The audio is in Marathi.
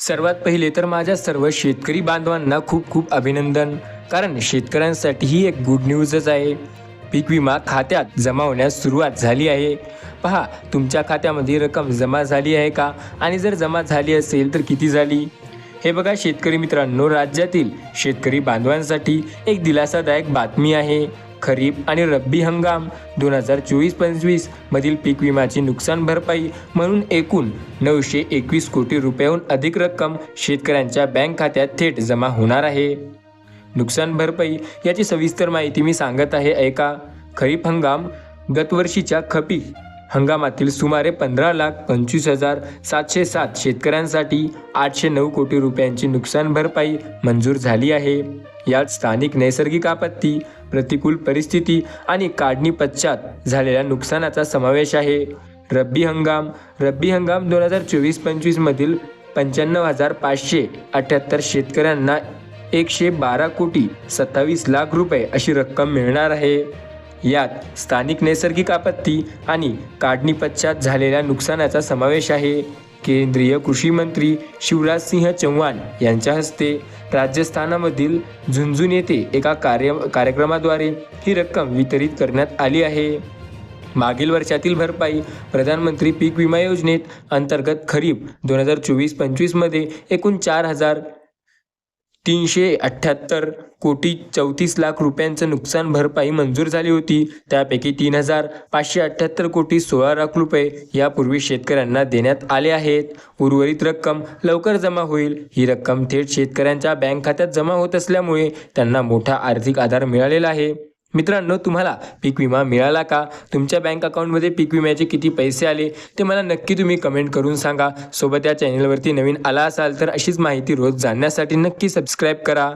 सर्वात पहिले तर माझ्या सर्व शेतकरी बांधवांना खूप खूप अभिनंदन. कारण शेतकऱ्यांसाठी ही एक गुड न्यूजच आहे. पीक विमा खात्यात जमा होण्यास सुरुवात झाली आहे. पहा तुमच्या खात्यामध्ये रक्कम जमा झाली आहे का? आणि जर जमा झाली असेल तर किती झाली? हे बघा शेतकरी मित्रांनो राज्यातील शेतकरी बांधवांसाठी एक दिलासादायक बातमी आहे. खरीप आणि रब्बी हंगाम. दोन हजार चोवीस पंचवीस मधील पीक विम्याची नुकसान भरपाई म्हणून एकूण नऊशे एकवीस कोटी रुपयाहून अधिक रक्कम शेतकऱ्यांच्या बँक खात्यात थेट जमा होणार आहे. नुकसान भरपाई याची सविस्तर माहिती मी सांगत आहे ऐका. खरीप हंगाम गतवर्षीच्या खपी हंगामातील सुमारे पंधरा लाख पंचवीस हजार सातशे सात शेतकऱ्यांसाठी आठशे नऊ कोटी रुपयांची नुकसान भरपाई मंजूर झाली आहे. यात स्थानिक नैसर्गिक आपत्ती प्रतिकूल परिस्थिती आणि काढणी पश्चात झालेल्या नुकसानाचा समावेश आहे. रब्बी हंगाम रब्बी हंगाम दोन हजार चोवीस पंचवीसमधील पंच्याण्णव हजार पाचशे अठ्याहत्तर शेतकऱ्यांना एकशे बारा कोटी सत्तावीस लाख रुपये अशी रक्कम मिळणार आहे. यात स्थानिक नैसर्गिक आपत्ती आणि काढणीपश्चात झालेल्या नुकसानाचा समावेश आहे. केंद्रीय कृषी मंत्री शिवराज सिंह चौहान यांच्या हस्ते राजस्थानामधील झुंझुन येथे एका कार्य कार्यक्रमाद्वारे ही रक्कम वितरित करण्यात आली आहे. मागील वर्षातील भरपाई प्रधानमंत्री पीक विमा योजनेत अंतर्गत खरीप दोन हजार चोवीस पंचवीसमध्ये एकूण चार हजार तीनशे अठ्ठ्याहत्तर कोटी चौतीस लाख रुपयांचं नुकसान भरपाई मंजूर झाली होती. त्यापैकी तीन हजार पाचशे अठ्ठ्याहत्तर कोटी सोळा लाख रुपये यापूर्वी शेतकऱ्यांना देण्यात आले आहेत. उर्वरित रक्कम लवकर जमा होईल. ही रक्कम थेट शेतकऱ्यांच्या बँक खात्यात जमा होत असल्यामुळे त्यांना मोठा आर्थिक आधार मिळालेला आहे. मित्रांनो तुम्हाला पीक विमा मिळाला का? तुमच्या बँक अकाउंटमध्ये पीक विम्याचे किती पैसे आले? ते मला नक्की तुम्ही कमेंट करून सांगा. सोबत या चॅनलवरती नवीन आला असाल तर अशीच माहिती रोज जाणण्यासाठी नक्की सबस्क्राईब करा.